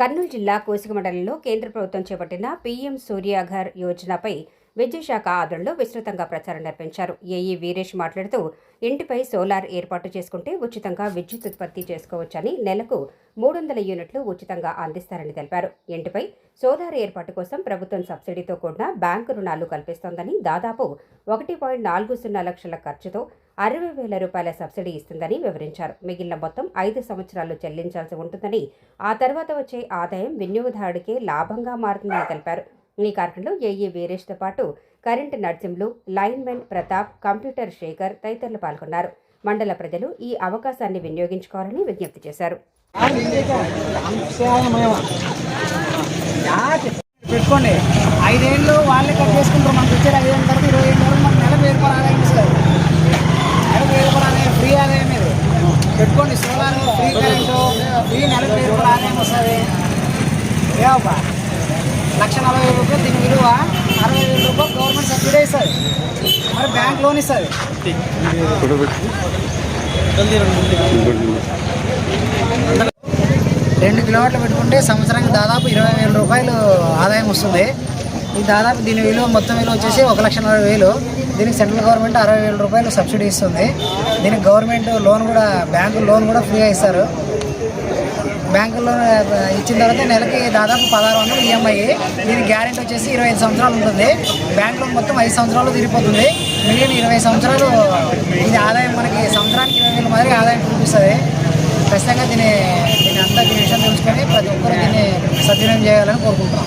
కర్నూలు జిల్లా కోసిక మండలంలో కేంద్ర ప్రభుత్వం చేపట్టిన పీఎం సూర్యాఘర్ యోజనపై విద్యుశాఖ ఆధ్వర్యంలో విస్తృతంగా ప్రచారం నిర్వహించారు. ఏఈ వీరేష్ మాట్లాడుతూ ఇంటిపై సోలార్ ఏర్పాటు చేసుకుంటే ఉచితంగా విద్యుత్ ఉత్పత్తి చేసుకోవచ్చని నెలకు మూడు వందల యూనిట్లు ఉచితంగా అందిస్తారని తెలిపారు. ఇంటిపై సోలార్ ఏర్పాటు కోసం ప్రభుత్వం సబ్సిడీతో కూడిన బ్యాంకు రుణాలు కల్పిస్తోందని దాదాపు ఒకటి పాయింట్ నాలుగు సున్నా లక్షల ఖర్చుతో అరవై వేల రూపాయల సబ్సిడీ ఇస్తుందని వివరించారు. మిగిలిన మొత్తం ఐదు సంవత్సరాలు చెల్లించాల్సి ఉంటుందని ఆ తర్వాత వచ్చే ఆదాయం వినియోగదారుడికే లాభంగా మారుతుందని తెలిపారు. ఈ కార్యక్రమంలో ఏఈ వీరేష్తో పాటు current Narsimlu lineman Pratap computer Shekhar తదితరులు పాల్గొన్నారు. మండల ప్రజలు ఈ అవకాశాన్ని వినియోగించుకోవాలని విజ్ఞప్తి చేశారు. పెట్టుకోండి. ఐదేళ్ళు వాళ్ళే కట్ చేసుకుంటారు. మనకు వచ్చారు ఐదేళ్ళ తర్వాత ఇరవై ఏళ్ళ వరకు మనకు నెలకు వెయ్యి రూపాయలు ఆదాయం ఇస్తారు నెలకు వెయ్యి రూపాయలు ఆదాయం ఫ్రీ ఆదాయం ఇది పెట్టుకోండి సోలార్ ఫ్రీ కరెంటు ఫ్రీ నెలకు రూపాయలు ఆదాయం వస్తుంది. ఏవబ్బా లక్ష నలభై రూపాయలు దీని విలువ అరవై వేల రూపాయలు గవర్నమెంట్ సబ్సిడీ ఇస్తుంది. మరి బ్యాంక్ లోన్ ఇస్తుంది. రెండు కిలోమీటర్లు పెట్టుకుంటే సంవత్సరానికి దాదాపు ఇరవై వేల రూపాయలు ఆదాయం వస్తుంది. ఈ దాదాపు దీని విలువ మొత్తం విలువ వచ్చేసి ఒక లక్ష నలభై వేలు. దీనికి సెంట్రల్ గవర్నమెంట్ అరవై వేల రూపాయలు సబ్సిడీ ఇస్తుంది. దీనికి గవర్నమెంట్ లోన్ కూడా బ్యాంకు లోన్ కూడా ఫ్రీగా ఇస్తారు. బ్యాంకు లోన్ ఇచ్చిన తర్వాత నెలకి దాదాపు పదహారు వందలు ఈఎంఐ దీని గ్యారెంటీ వచ్చేసి ఇరవై ఐదు సంవత్సరాలు ఉంటుంది. బ్యాంక్ లోన్ మొత్తం ఐదు సంవత్సరాలు తిరిగిపోతుంది. మిగిలిన ఇరవై సంవత్సరాలు ఇది ఆదాయం మనకి సంవత్సరానికి ఇరవై వేల మాదిరి ఆదాయం చూపిస్తుంది. ఖచ్చితంగా దీని దీని అంతా దీని విషయం తెలుసుకొని ప్రతి ఒక్కరూ దీన్ని సద్వినియోగం చేయాలని కోరుకుంటున్నాం.